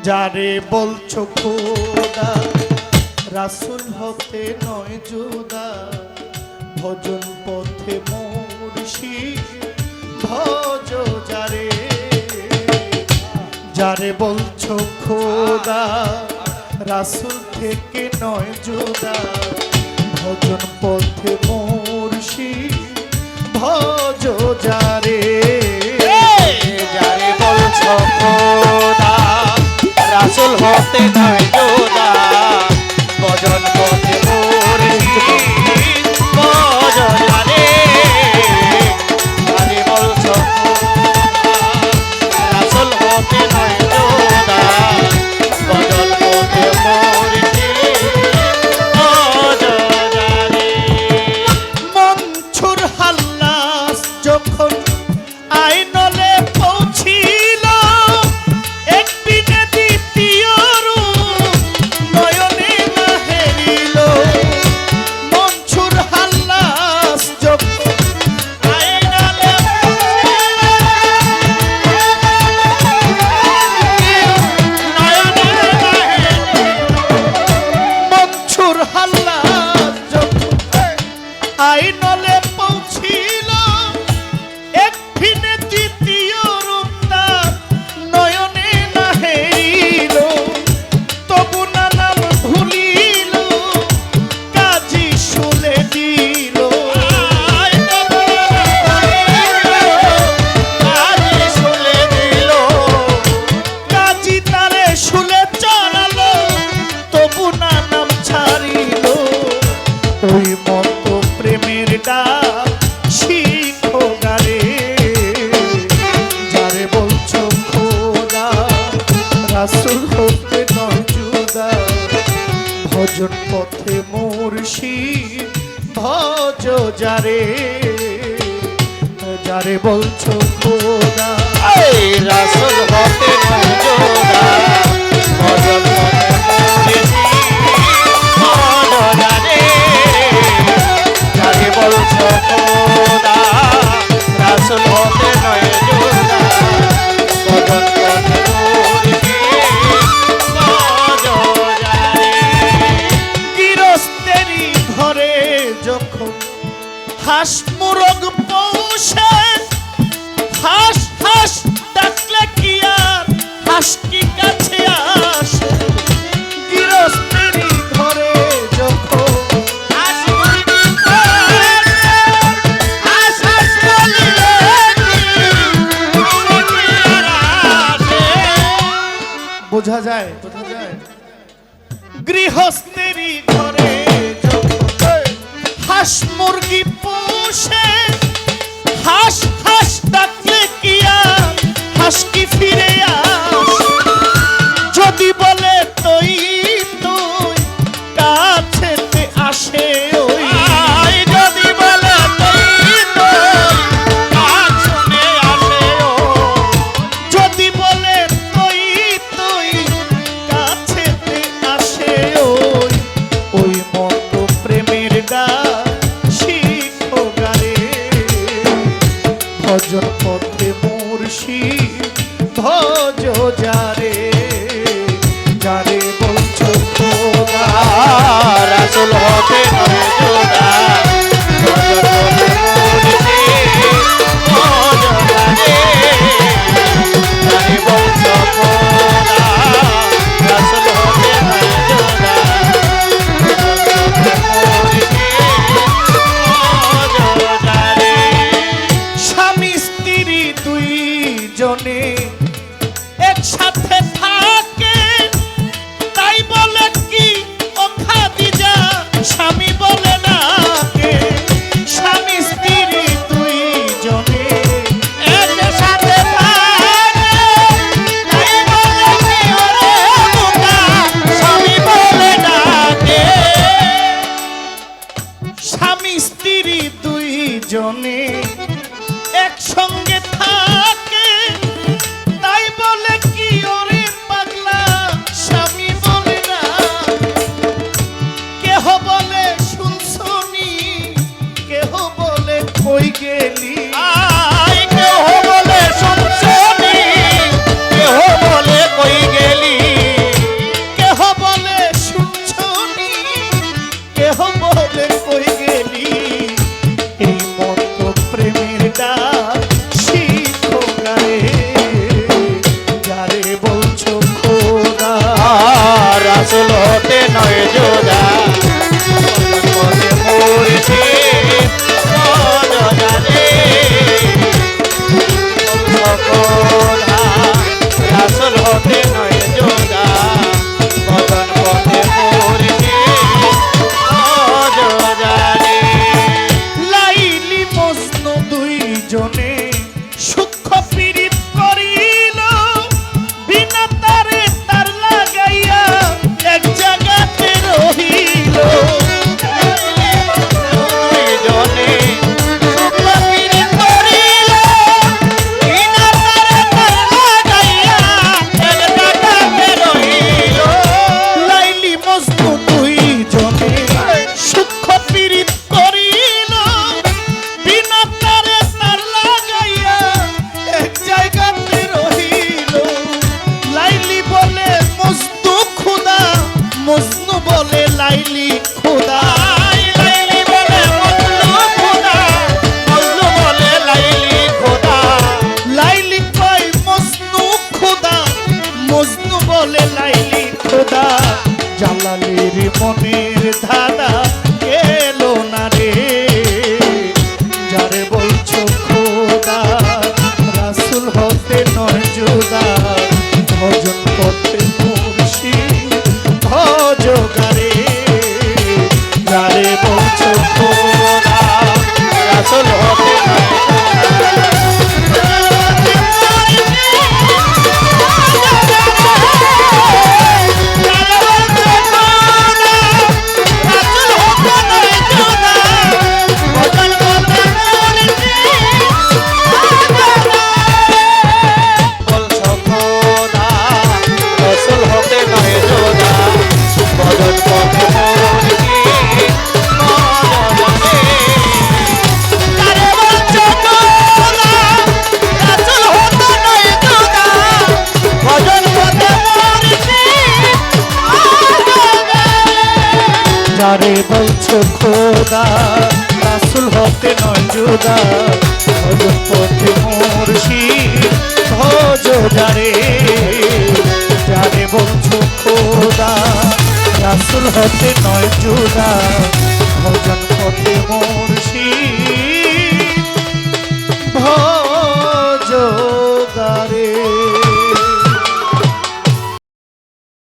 যারে বলছ খোদা, রাসুল হতে নয় জুদা, ভজন পথে মরিষি ভজ যারে। যারে বলছ খোদা, রাসুল থেকে নয় জুদা, ভজন পথে মরিষি ভজ যারে। চল হতে দাঁড়িয়ে রাসুল হতে নজুদা ভজন পথে মুর্শি ভজ যারে। যারে বলছো খোদা। রাসুল হতে বোঝা যায়? গৃহস্থেরই ঘরে হাঁস মুরগি পোষে, হাঁস হাঁস ডাকলে কিয়া হাঁস কি ফিরে আ রাসুল হতে নয় যোদা পথে মরেছে চাইলি যারে বলছো খোদা, রাসুল হতে নয় জুদা ভজন পথে মুর্শি ভজ যারে যারে বলছো খোদা, রাসুল হতে নয় জুদা ভজন পথে মুর্শি ভজ